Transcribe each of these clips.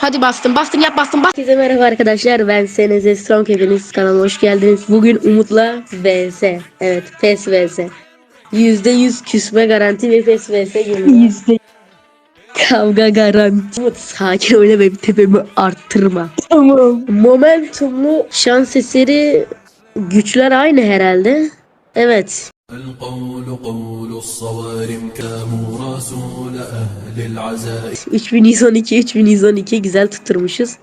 Hadi bastım bastım yap bastım bastım. Herkese merhaba arkadaşlar ben Seneze Strong hepiniz kanalıma hoş geldiniz. Bugün Umut'la vs. Evet PES vs. %100 küsme garanti ve PES vs geliyor. Yüzde Kavga garanti. Umut sakin öyle benim tepemi arttırma. tamam. Momentumlu şans eseri güçler aynı herhalde. Evet. 3000 Nisan 2, 3000 Nisan 2 güzel tutturmuşuz.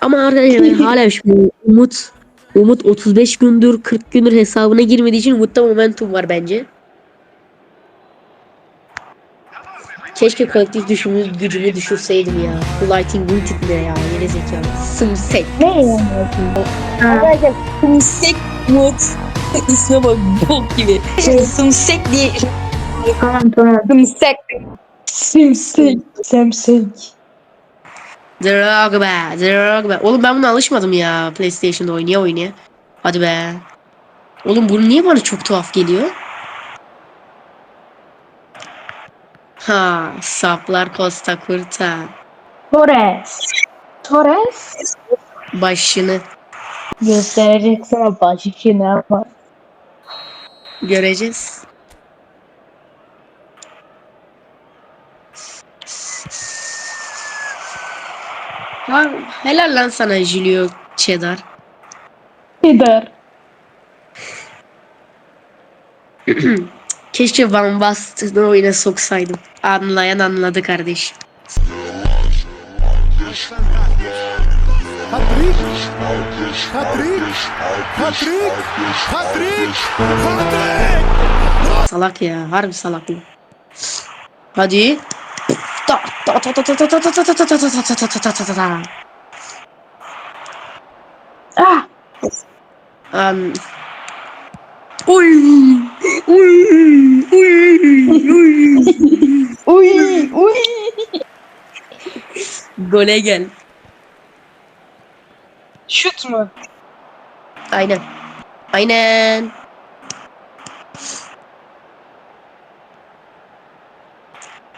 Ama arkadaşlar ben hala şimdi Umut Umut 35 gündür 40 gündür hesabına girmediği için Umut'ta momentum var bence. Keşke kolektif düşünü, gücümü düşürseydim ya. Bu Lighting Wintid ne ya? Yine zekalı. Sımsek. Ne ya? Sımsek Umut. İsme bak bok gibi. Sımsek diye. Tamam tamam. Sımsek. Simsek. Semsek. Drogba, Drogba. Oğlum ben buna alışmadım ya PlayStation'da oynaya oynaya. Hadi be. Oğlum bu niye bana çok tuhaf geliyor? Ha, saplar Costa Curta. Torres. Torres. Başını Gösterecek sana başını ama. Göreceğiz. Ha, helal lan sana Julio Cheddar. Gider. Keşke Van Basten'ı oyuna soksaydım. Anlayan anladı kardeşim. Salak ya, harbi salakı. Hat-trick! Hat-trick! Hat-trick! Hat-trick! Hat-trick! Salak ya, harbi salak bu. Hadi. Ah! Um. Uy! Uy! Uy! Uy! Uy! Uy! Gole gel. Şut mu? Aynen. Aynen.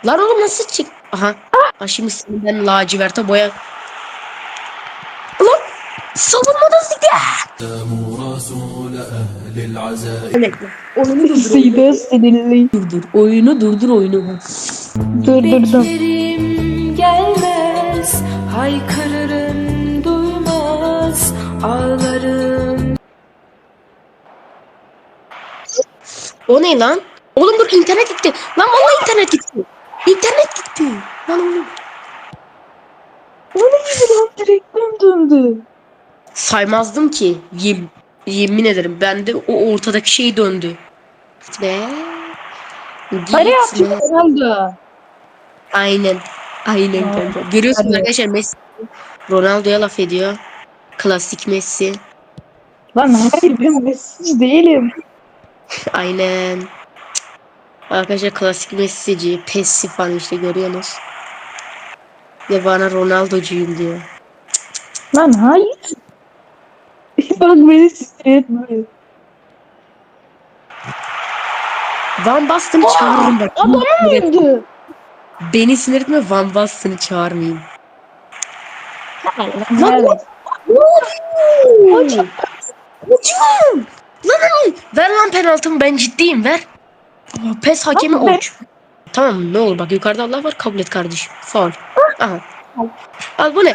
Lan oğlum nasıl çık? Aha. Ha şimdi seni ben laciverte boya... Lan! Savunmadan siktir! Oyunu durdur. Sinirli. Durdur. Oyunu durdur oyunu. Durdurdum. Gelmez haykırır ağlarım O ne lan? Oğlum dur internet gitti. Lan vallahi internet gitti. İnternet gitti. Lan oğlum. O ne gibi lan direktmen döndü. Saymazdım ki. Yem, yemin ederim. Ben de o ortadaki şey döndü. Ve... Hadi yaptı Gitme. Ronaldo. Aynen. Aynen Ha, kanka. Görüyorsunuz arkadaşlar Messi Ronaldo'ya laf ediyor. Klasik Messi. Lan hayır ben Messi değilim. Aynen. Arkadaşlar klasik Messi'ci. Pessi falan işte görüyorsunuz. Ve bana Ronaldo'cuyum diyor. Lan hayır. Bak beni sinir etme. Van Basten'ı çağırırım bak. Adam öldü. Beni sinir etme Van Basten'ı çağırmayayım. Evet. Hocam. Hocam. Lan lan. Ver lan penaltımı ben ciddiyim ver. Aa, Pes hakemi Ama uç. Tamam ne olur bak yukarıda Allah var kabul et kardeşim. Faul. Aha. Al bu ne?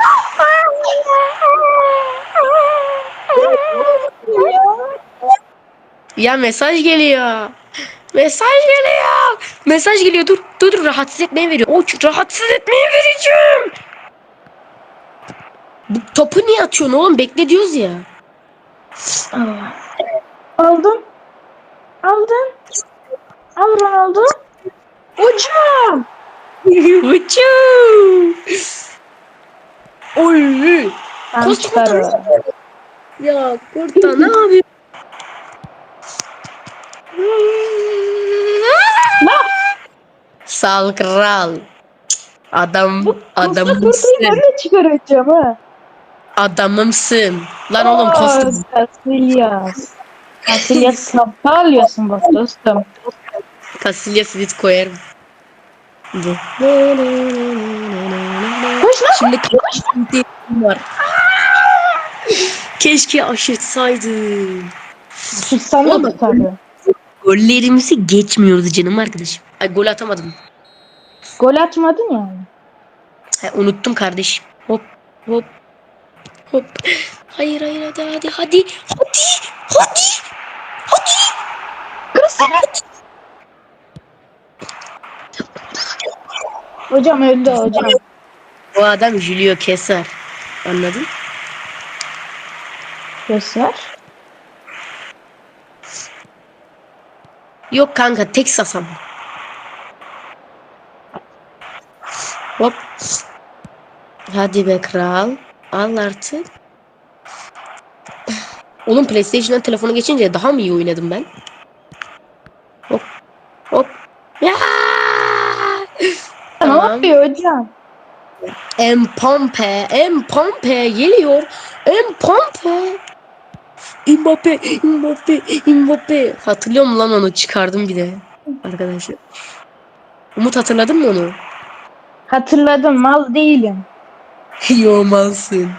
Ya mesaj geliyor. Mesaj geliyor. Mesaj geliyor. Dur dur dur rahatsız etmeye veriyor. O rahatsız etmeye vereceğim. Bu topu niye atıyorsun oğlum? Bekle diyoruz ya. Aldım. Aldım. Al Ronaldo. Hocam. Uçuu. Oy. Koş, çıkarım. Ya kurta ne yapıyorsun? Sal kral. Adam Adamı adamımsın. ben de çıkaracağım ha. Adamımsın. Lan oğlum Costa Casillas. Casillas sapalıyorsun bak dostum. Casillas edit koyarım. Bu. Koş lan. Şimdi kaçtım var. Keşke aşırtsaydım. Tutsan da tutardı. Gollerimizi geçmiyordu canım arkadaşım. Ay gol atamadım. Gol atmadın yani. Ha, unuttum kardeşim. Hop hop hop. Hayır hayır hadi hadi hadi hadi hadi hadi. Hocam öldü hocam. Bu adam Julio Cesar. Anladın? Göster. Yok kanka Texas ama. Hop. Hadi be kral. Al artık. Oğlum PlayStation'dan telefona geçince daha mı iyi oynadım ben? Hop. Hop. Ya! Ne yapıyor hocam? Empompe, Empompe geliyor. Empompe. Mbappe, Mbappe, Mbappe. Hatırlıyor musun lan onu? Çıkardım bir de. Arkadaşlar. Umut hatırladın mı onu? Hatırladım mal değilim. Yomalsın.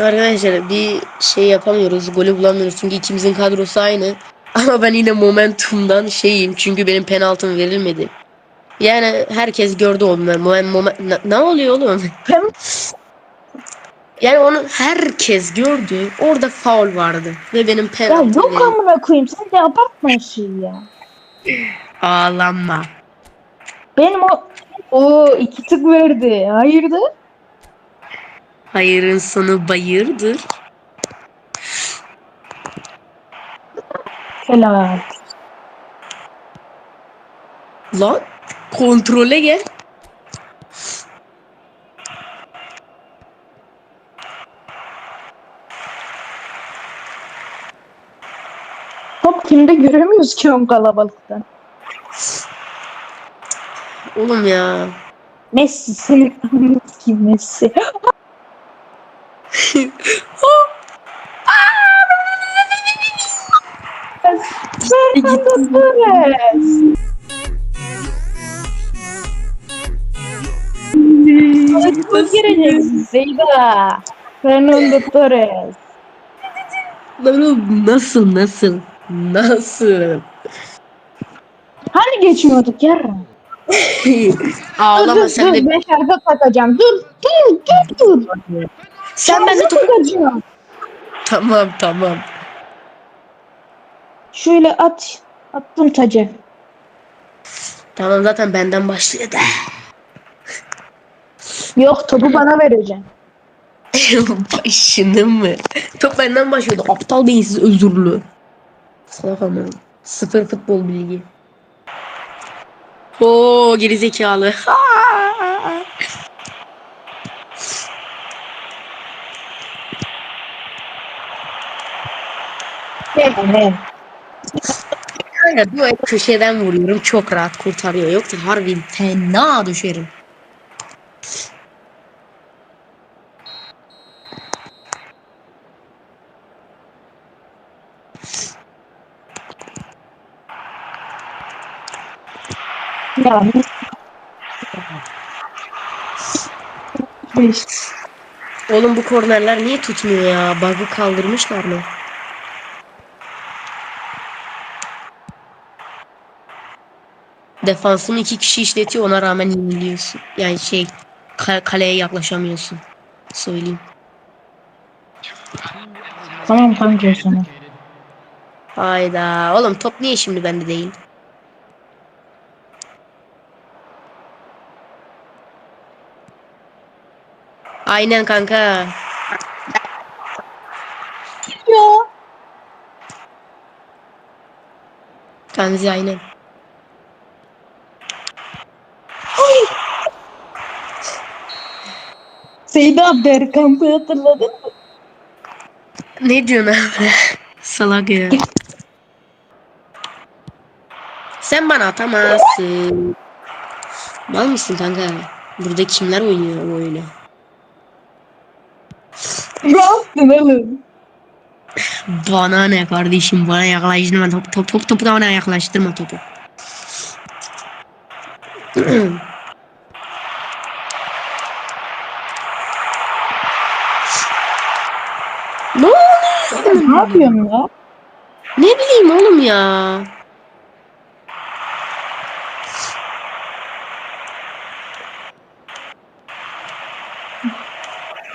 Arkadaşlar bir şey yapamıyoruz. Golü bulamıyoruz. Çünkü ikimizin kadrosu aynı. Ama ben yine momentumdan şeyim. Çünkü benim penaltım verilmedi. Yani herkes gördü onu. Ben momen, momen, ne, ne oluyor oğlum? Yani onu herkes gördü. Orada faul vardı. Ve benim ya penaltım yok verildi. amına koyayım sen de abartma şeyi ya. Ağlanma. Benim o o iki tık verdi. Hayırdır? Hayırın sonu bayırdır. Helal. Lan kontrole gel. Top kimde göremiyoruz ki on kalabalıktan. Oğlum ya. Messi senin Messi Messi. Fernando Torres. Nasıl gireceksin Zeyda? Fernando Torres. Lan oğlum nasıl nasıl? Nasıl? Hani geçmiyorduk ya? Ağlama sen de. ben şarkı takacağım. Dur dur dur dur. Sen ben de Şarkı top- takacağım. Tamam tamam. Şöyle at. Attım tacı. Tamam zaten benden başlıyor da. Yok topu bana vereceksin. Başını mı? Top benden başlıyordu. Aptal beyinsiz özürlü. Salak ama. Sıfır futbol bilgi. Oo gerizekalı. Evet. Kanka bu köşeden vuruyorum. Çok rahat kurtarıyor. Yoksa harbi fena düşerim. Ya. Beş. Oğlum bu kornerler niye tutmuyor ya? Bug'ı kaldırmışlar mı? Defansını iki kişi işletiyor ona rağmen yeniliyorsun. Yani şey ka- kaleye yaklaşamıyorsun. Söyleyeyim. Tamam o zaman. Hayda. Oğlum top niye şimdi bende değil? Aynen kanka. Ya. Tanzi aynen. Seyda Berkamp'ı hatırladın mı? Ne diyorsun abi? Salak ya. Sen bana atamazsın. Mal mısın kanka? Burada kimler oynuyor bu oyunu? Ne yaptın oğlum? Bana ne kardeşim? Bana yaklaştırma. Top, top, top, topu da bana yaklaştırma topu. ne oluyor? Ne yapıyorsun ya? Ne bileyim oğlum ya.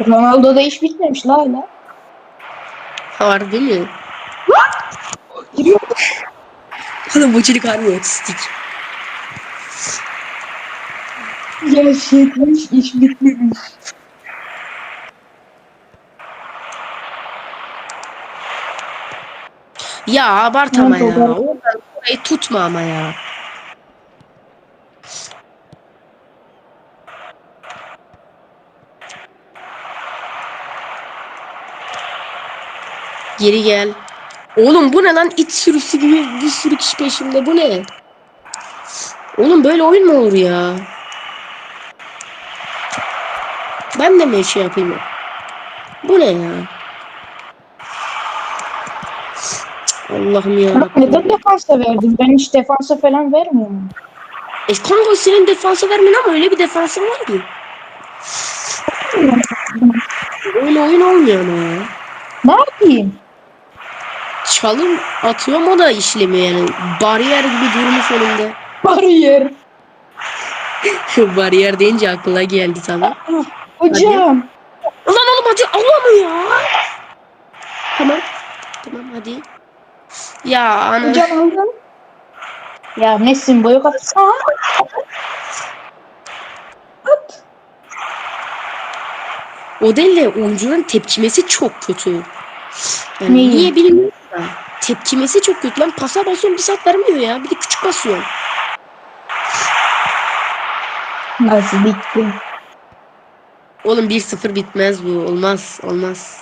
Ronaldo'da iş bitmemiş la hala. Harbi mi? Giriyor. Oğlum bu çocuk harbi otistik. Ya şey iş bitmemiş. Ya abart ama ya. Oradan orayı tutma ama ya. Geri gel. Oğlum bu ne lan iç sürüsü gibi bir sürü kişi peşimde bu ne? Oğlum böyle oyun mu olur ya? Ben de mi şey yapayım? Bu ne ya? Allah'ım ya. Bak neden defansa verdin? Ben hiç defansa falan vermiyorum. E kanka senin defansa vermiyorsun ama öyle bir defansın var ki. Öyle oyun olmuyor ama ya. Ne yapayım? Çalım atıyorum o da işlemiyor yani. Bariyer gibi durmuş önümde. Bariyer. Bariyer deyince aklıma geldi tabii. Hocam. Ulan oğlum hadi Allah'ım ya. Tamam. Tamam hadi. Ya ana. Hocam aldın. Ya Nesin boyu kat. Aa. At. O değil de oyuncuların tepkimesi çok kötü. Yani Neyi? niye bilmiyorum. Tepkimesi çok kötü. Lan pasa basıyorum bir saat vermiyor ya. Bir de küçük basıyorum. Nasıl bitti? Oğlum 1-0 bitmez bu. Olmaz. Olmaz.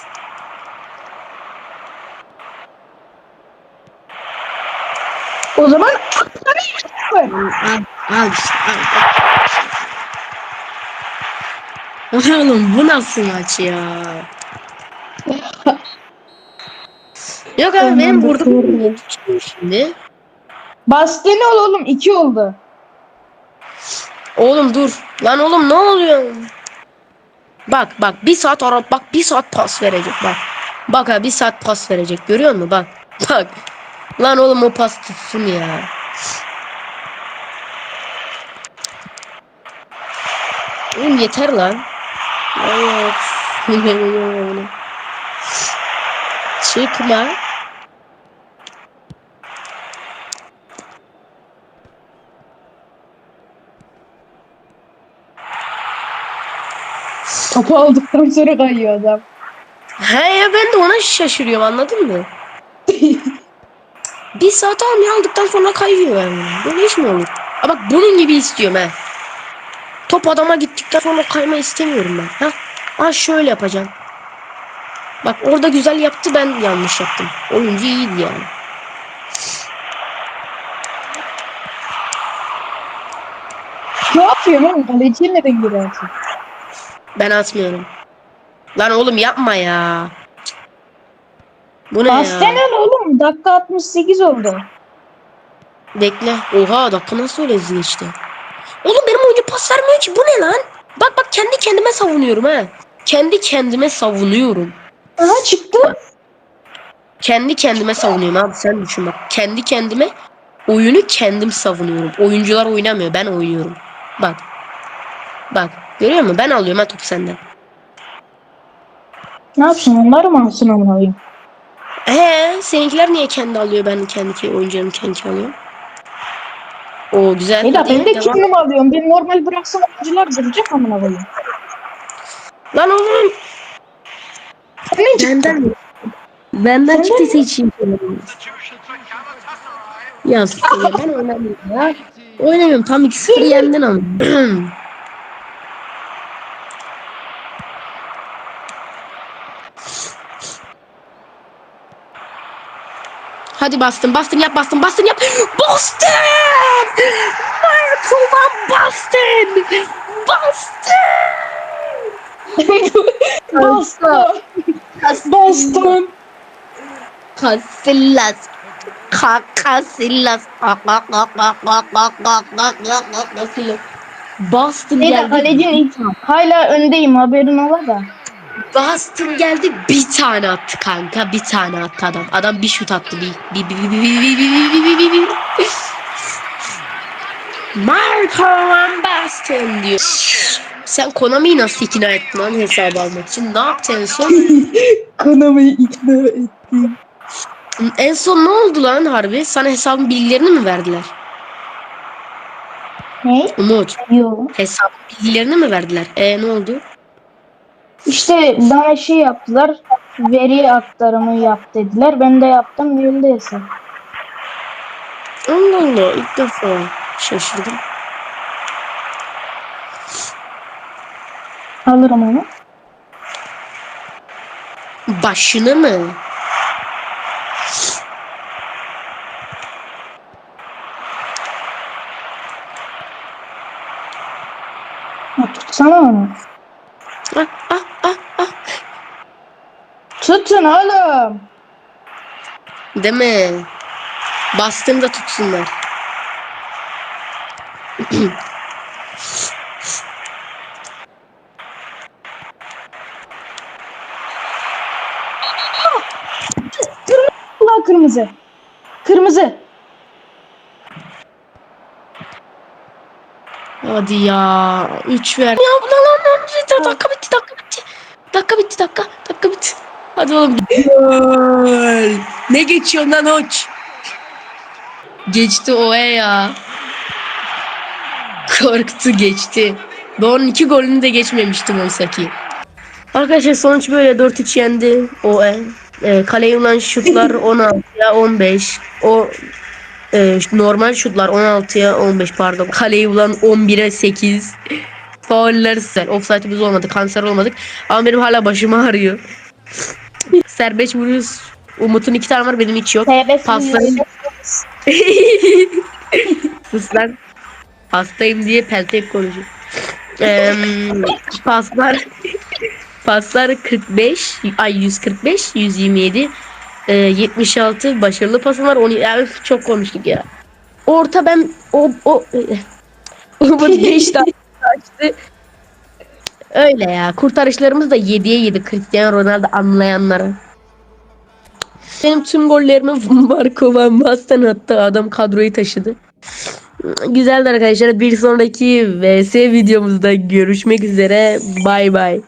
O zaman Al, al işte. Al. Oğlum bu nasıl maç ya? Yok abi benim burada şimdi. Bastı ne ol oğlum? İki oldu. Oğlum dur. Lan oğlum ne oluyor? Bak bak bir saat ara bak bir saat pas verecek bak. Bak ha bir saat pas verecek görüyor musun bak. Bak. Lan oğlum o pas tutsun ya. Oğlum yeter lan. Evet. Çıkma. Topu aldıktan sonra kayıyor adam. He ya ben de ona şaşırıyorum anladın mı? bir saat almıyor aldıktan sonra kayıyor yani. Böyle iş mi olur? Ha bak bunun gibi istiyorum he. Top adama gittikten sonra kayma istemiyorum ben. Ha? Ha şöyle yapacağım. Bak orada güzel yaptı ben yanlış yaptım. Oyuncu iyiydi yani. Ne yapıyorsun oğlum? Kaleciye neden girersin? Ben atmıyorum. Lan oğlum yapma ya. Bu ne Bastı ya? oğlum? Dakika 68 oldu. Bekle. Oha dakika nasıl öyle hızlı geçti? Oğlum benim oyuncu pas vermiyor ki. Bu ne lan? Bak bak kendi kendime savunuyorum ha. Kendi kendime savunuyorum. Aha çıktı. Kendi kendime savunuyorum abi sen düşün bak. Kendi kendime oyunu kendim savunuyorum. Oyuncular oynamıyor ben oynuyorum. Bak. Bak. Görüyor musun? Ben alıyorum ha topu senden. Ne yapsın? Onlar mı alsın amına koyayım? He, seninkiler niye kendi alıyor ben kendi ke- oyuncularım kendi alıyor? O güzel. E da hadi, ben de kendim alıyorum. Ben normal bıraksam oyuncular duracak amına koyayım. Lan oğlum Sen ne çıktı? benden benden Ya siktir ya, ben oynamıyorum ya. Oynamıyorum tam 2-0 yendin ama. Hadi bastın bastın yap bastın bastın yap. Bastın! Michael Van Bastın! Bastın! Bastı. Bastım. Casillas. Kaka Sillas. Nasıl? Boston Neyse geldi. Hala öndeyim haberin ola da. Boston geldi bir tane attı kanka. Bir tane attı adam. Adam bir şut attı. Bir, bir, bir, bir, bir, bir, bir, bir, bir, bir, bir. Marco Van Basten diyor. Sen Konami'yi nasıl ikna ettin lan hesabı almak için? Ne yaptın en son? Konami'yi ikna ettim. en son ne oldu lan harbi? Sana hesabın bilgilerini mi verdiler? Ne? Umut. Yok. Hesap bilgilerini mi verdiler? E ne oldu? İşte bana şey yaptılar. Veri aktarımı yap dediler. Ben de yaptım. Verildi hesap. Allah Allah ilk defa şaşırdım. Alırım onu. Başını mı? Tutsana onu. Ah, ah. Tutun oğlum. Değil mi? Bastığımda tutsunlar. Allah kırmızı. Kırmızı. Hadi ya. Üç ver. Ya lan lan lan. Dakika bitti dakika bitti. Dakika bitti dakika. Hadi oğlum. Gol. Ne geçiyor lan hoç? Geçti o e ya. Korktu geçti. Onun iki golünü de geçmemiştim oysa ki. Arkadaşlar sonuç böyle 4-3 yendi o e. E, kaleye ulan şutlar 16'ya 15. O e, normal şutlar 16'ya 15 pardon. Kaleye ulan 11'e 8. Fauller güzel. Offside'ımız olmadı. Kanser olmadık. Ama benim hala başım ağrıyor. Serbest vuruş. Umut'un iki tane var benim hiç yok. Serbest Pasların... Sus lan. Hastayım diye peltek konuşuyor. Eee, paslar paslar 45 ay 145 127 e, 76 başarılı pasım var. Onu ya, üf, çok konuştuk ya. Orta ben o o Umut 5 tane açtı. Öyle ya. Kurtarışlarımız da 7'ye 7 Cristiano Ronaldo anlayanlara. Benim tüm gollerimi Marco Van Basten attı. Adam kadroyu taşıdı. Güzeldi arkadaşlar. Bir sonraki VS videomuzda görüşmek üzere. Bay bay.